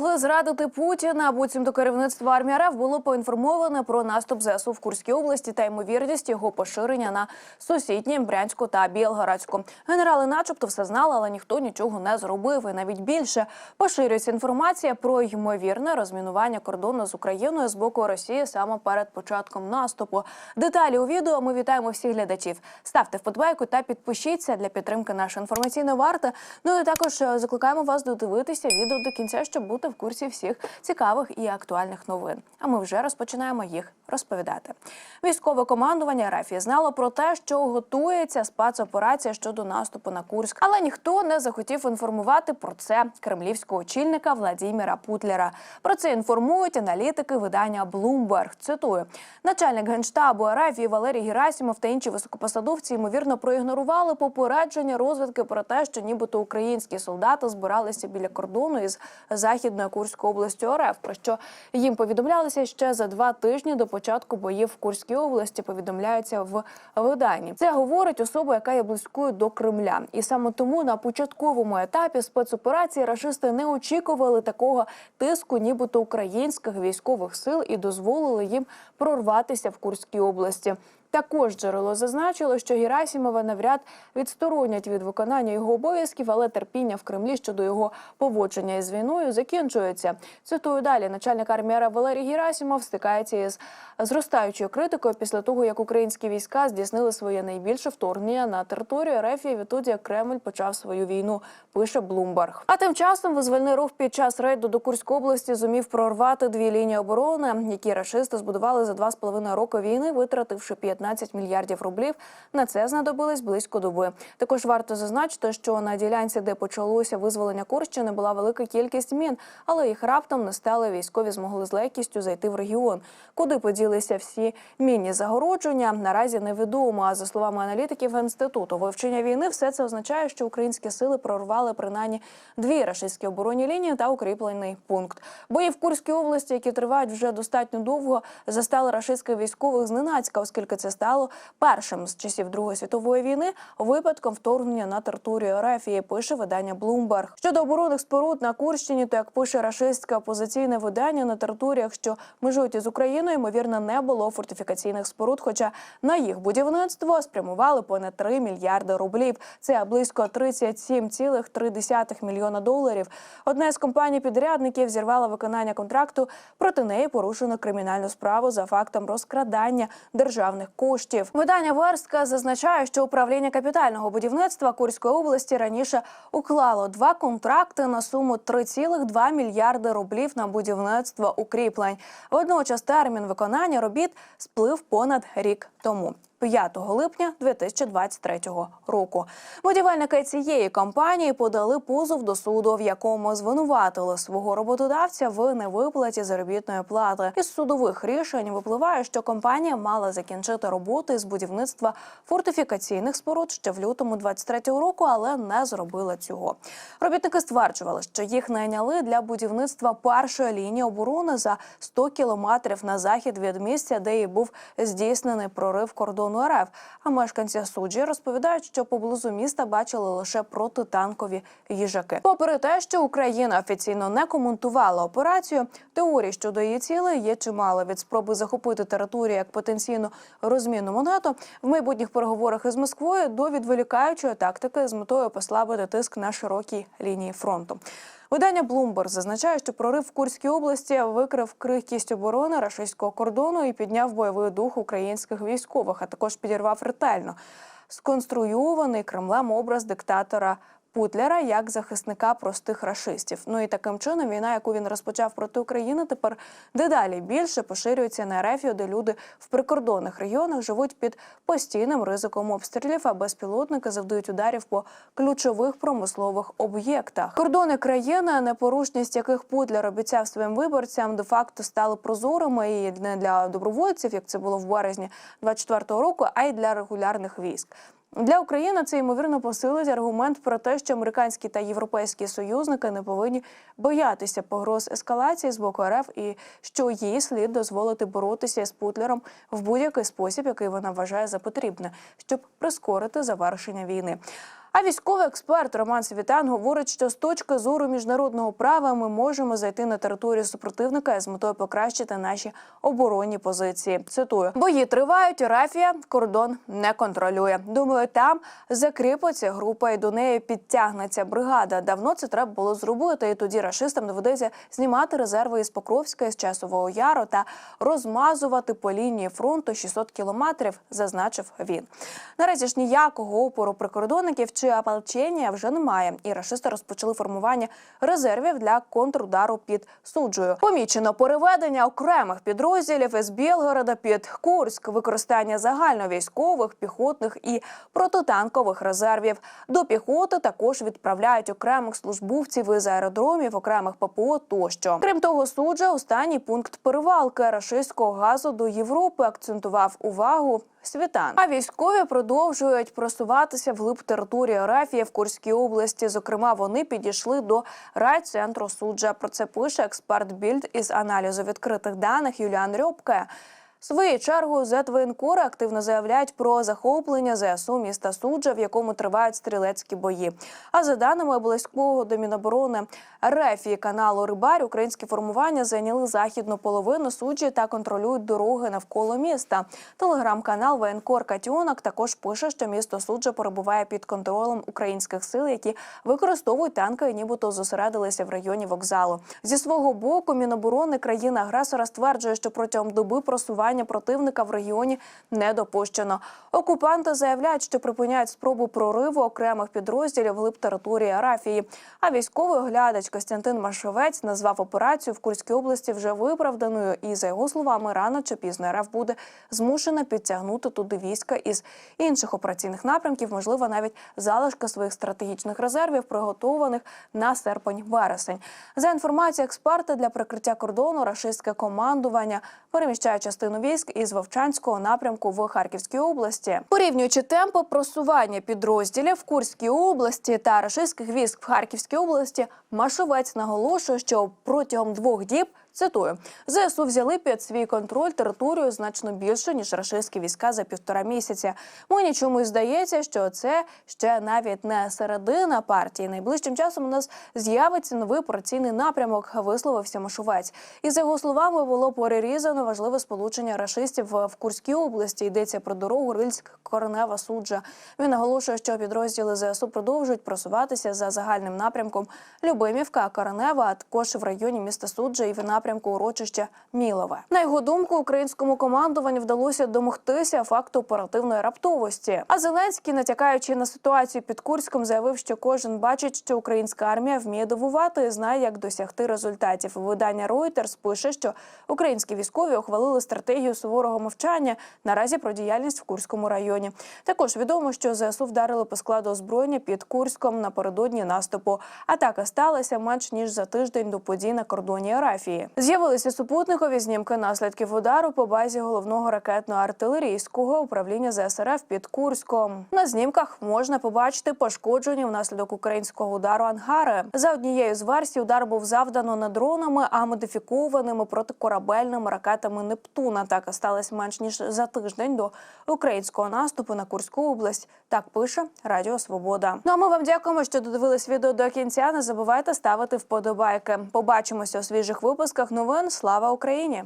могли зрадити Путіна. Буцімто керівництво армії РФ було поінформоване про наступ ЗСУ в Курській області та ймовірність його поширення на сусідні Брянську та Білгородську. Генерали, начебто, все знали, але ніхто нічого не зробив. І навіть більше поширюється інформація про ймовірне розмінування кордону з Україною з боку Росії саме перед початком наступу. Деталі у відео ми вітаємо всіх глядачів. Ставте вподобайку та підпишіться для підтримки нашої інформаційної варти. Ну і також е, закликаємо вас додивитися відео до кінця, щоб бути в курсі всіх цікавих і актуальних новин. А ми вже розпочинаємо їх розповідати. Військове командування РФ знало про те, що готується спецоперація щодо наступу на Курськ, але ніхто не захотів інформувати про це кремлівського очільника Владіміра Путлера. Про це інформують аналітики видання Bloomberg. Цитую, начальник генштабу РФ і Валерій Герасимов та інші високопосадовці ймовірно проігнорували попередження розвідки про те, що нібито українські солдати збиралися біля кордону із західною Курською областю РФ. Про що їм повідомлялося ще за два тижні до початку боїв в Курській області. Повідомляється в виданні. Це говорить особа, яка є близькою до Кремля, і саме тому на початковому етапі спецоперації рашисти не очікували такого тиску, нібито українських військових сил, і дозволили їм прорватися в Курській області. Також джерело зазначило, що Герасімова навряд відсторонять від виконання його обов'язків, але терпіння в Кремлі щодо його поводження із війною закінчується. Цитую далі. Начальник армії РФ Валерій Герасімов стикається із зростаючою критикою після того, як українські війська здійснили своє найбільше вторгнення на територію РФ і відтоді як Кремль почав свою війну. Пише Блумберг. А тим часом визвольний рух під час рейду до Курської області зумів прорвати дві лінії оборони, які рашисти збудували за два з половиною роки війни, витративши 15 мільярдів рублів. На це знадобилось близько доби. Також варто зазначити, що на ділянці, де почалося визволення Курщини, була велика кількість мін, але їх раптом не стали. Військові змогли з легкістю зайти в регіон. Куди поділися всі мінні загородження, наразі невідомо. А за словами аналітиків інституту вивчення війни, все це означає, що українські сили прорвали принаймні дві рашистські оборонні лінії та укріплений пункт. Бої в Курській області, які тривають вже достатньо довго, застали рашистських військових зненацька, оскільки це стало першим з часів Другої світової війни випадком вторгнення на територію РФ. Пише видання Bloomberg. Щодо оборонних споруд на Курщині, то як пише рашистське опозиційне видання на територіях, що межують із Україною, ймовірно, не було фортифікаційних споруд. Хоча на їх будівництво спрямували понад 3 мільярди рублів. Це близько 37,3 мільйона доларів. Одна з компаній-підрядників зірвала виконання контракту. Проти неї порушено кримінальну справу за фактом розкрадання державних коштів. Видання Верстка зазначає, що управління капітального будівництва Курської області раніше уклало два контракти на суму 3,2 мільярди рублів на будівництво укріплень. Водночас термін виконання робіт сплив понад рік тому. 5 липня 2023 року будівельники цієї компанії подали позов до суду, в якому звинуватили свого роботодавця в невиплаті заробітної плати. Із судових рішень випливає, що компанія мала закінчити роботи з будівництва фортифікаційних споруд ще в лютому 23-го року, але не зробила цього. Робітники стверджували, що їх найняли для будівництва першої лінії оборони за 100 кілометрів на захід від місця, де і був здійснений прорив кордону РФ. А мешканці суджі розповідають, що поблизу міста бачили лише протитанкові їжаки. Попри те, що Україна офіційно не коментувала операцію, теорій щодо її цілей є чимало від спроби захопити територію як потенційну розмінну монету в майбутніх переговорах із Москвою до відволікаючої тактики з метою послабити тиск на широкій лінії фронту. Видання Bloomberg зазначає, що прорив в Курській області викрив крихкість оборони рашистського кордону і підняв бойовий дух українських військових, а також підірвав ретельно сконструйований Кремлем образ диктатора. Путлера як захисника простих рашистів. Ну і таким чином війна, яку він розпочав проти України, тепер дедалі більше поширюється на РФ, де люди в прикордонних регіонах живуть під постійним ризиком обстрілів, а безпілотники завдають ударів по ключових промислових об'єктах. Кордони країни, непорушність яких Путлер обіцяв своїм виборцям, де факто стали прозорими і не для добровольців, як це було в березні 24-го року, а й для регулярних військ. Для України це ймовірно посилить аргумент про те, що американські та європейські союзники не повинні боятися погроз ескалації з боку РФ і що їй слід дозволити боротися з Путлером в будь-який спосіб, який вона вважає за потрібне, щоб прискорити завершення війни. А військовий експерт Роман Світан говорить, що з точки зору міжнародного права ми можемо зайти на територію супротивника з метою покращити наші оборонні позиції. Цитую: бої тривають. Рафія кордон не контролює. Думаю, там закріпиться група і до неї підтягнеться бригада. Давно це треба було зробити. І тоді рашистам доведеться знімати резерви із Покровська із часового яру та розмазувати по лінії фронту 600 кілометрів, зазначив він. Наразі ж ніякого опору прикордонників чи ополчення вже немає, і рашисти розпочали формування резервів для контрудару під суджею. Помічено переведення окремих підрозділів із Білгорода під Курськ, використання загальновійськових, піхотних і протитанкових резервів. До піхоти також відправляють окремих службовців із аеродромів, окремих ППО тощо. Крім того, суджа останній пункт перевалки рашистського газу до Європи акцентував увагу. Світан. А військові продовжують просуватися вглиб території Арафії в Курській області. Зокрема, вони підійшли до райцентру суджа. Про це пише експерт Більд із аналізу відкритих даних Юліан Рьопке. Своєю чергою Зетвоєнкори активно заявляють про захоплення ЗСУ міста Суджа, в якому тривають стрілецькі бої. А за даними близького до Міноборони РФ і каналу Рибар, українські формування зайняли західну половину суджі та контролюють дороги навколо міста. Телеграм-канал Воєнкор Катюнок також пише, що місто Суджа перебуває під контролем українських сил, які використовують танки і нібито зосередилися в районі вокзалу. Зі свого боку, Міноборони країни-агресора стверджує, що протягом доби просування противника в регіоні не допущено. Окупанти заявляють, що припиняють спробу прориву окремих підрозділів глиб території Арафії. А військовий оглядач Костянтин Машовець назвав операцію в Курській області вже виправданою. І за його словами, рано чи пізно РФ буде змушена підтягнути туди війська із інших операційних напрямків, можливо, навіть залишки своїх стратегічних резервів, приготованих на серпень-вересень. За інформацією експерта для прикриття кордону, рашистське командування переміщає частину військ із Вовчанського напрямку в Харківській області, порівнюючи темпи просування підрозділів в Курській області та рашистських військ в Харківській області. Машовець наголошує, що протягом двох діб. Цитую, ЗСУ взяли під свій контроль територію значно більше ніж рашистські війська за півтора місяця. Мені чомусь здається, що це ще навіть не середина партії. Найближчим часом у нас з'явиться новий операційний напрямок. Висловився Машовець. І за його словами було перерізано важливе сполучення рашистів в Курській області. Йдеться про дорогу Рильськ Коренева суджа. Він наголошує, що підрозділи ЗСУ продовжують просуватися за загальним напрямком Любимівка, Коренева, а також в районі міста Суджа і в напрямку урочища Мілове. На його думку, українському командуванню вдалося домогтися факту оперативної раптовості. А Зеленський, натякаючи на ситуацію під Курськом, заявив, що кожен бачить, що українська армія вміє дивувати і знає, як досягти результатів. Видання Reuters пише, що українські військові ухвалили стратегію суворого мовчання наразі про діяльність в Курському районі. Також відомо, що ЗСУ вдарили по складу озброєння під Курськом напередодні наступу. Атака сталася менш ніж за тиждень до подій на кордоні Арафії. З'явилися супутникові знімки наслідків удару по базі головного ракетно-артилерійського управління ЗСРФ під Курськом. На знімках можна побачити пошкоджені внаслідок українського удару ангари. За однією з версій, удар був завдано не дронами, а модифікованими протикорабельними ракетами Нептуна. Атака сталася менш ніж за тиждень до українського наступу на Курську область. Так пише Радіо Свобода. Ну а ми вам дякуємо, що додивились відео до кінця. Не забувайте ставити вподобайки. Побачимося у свіжих випусках новин. Слава Україні!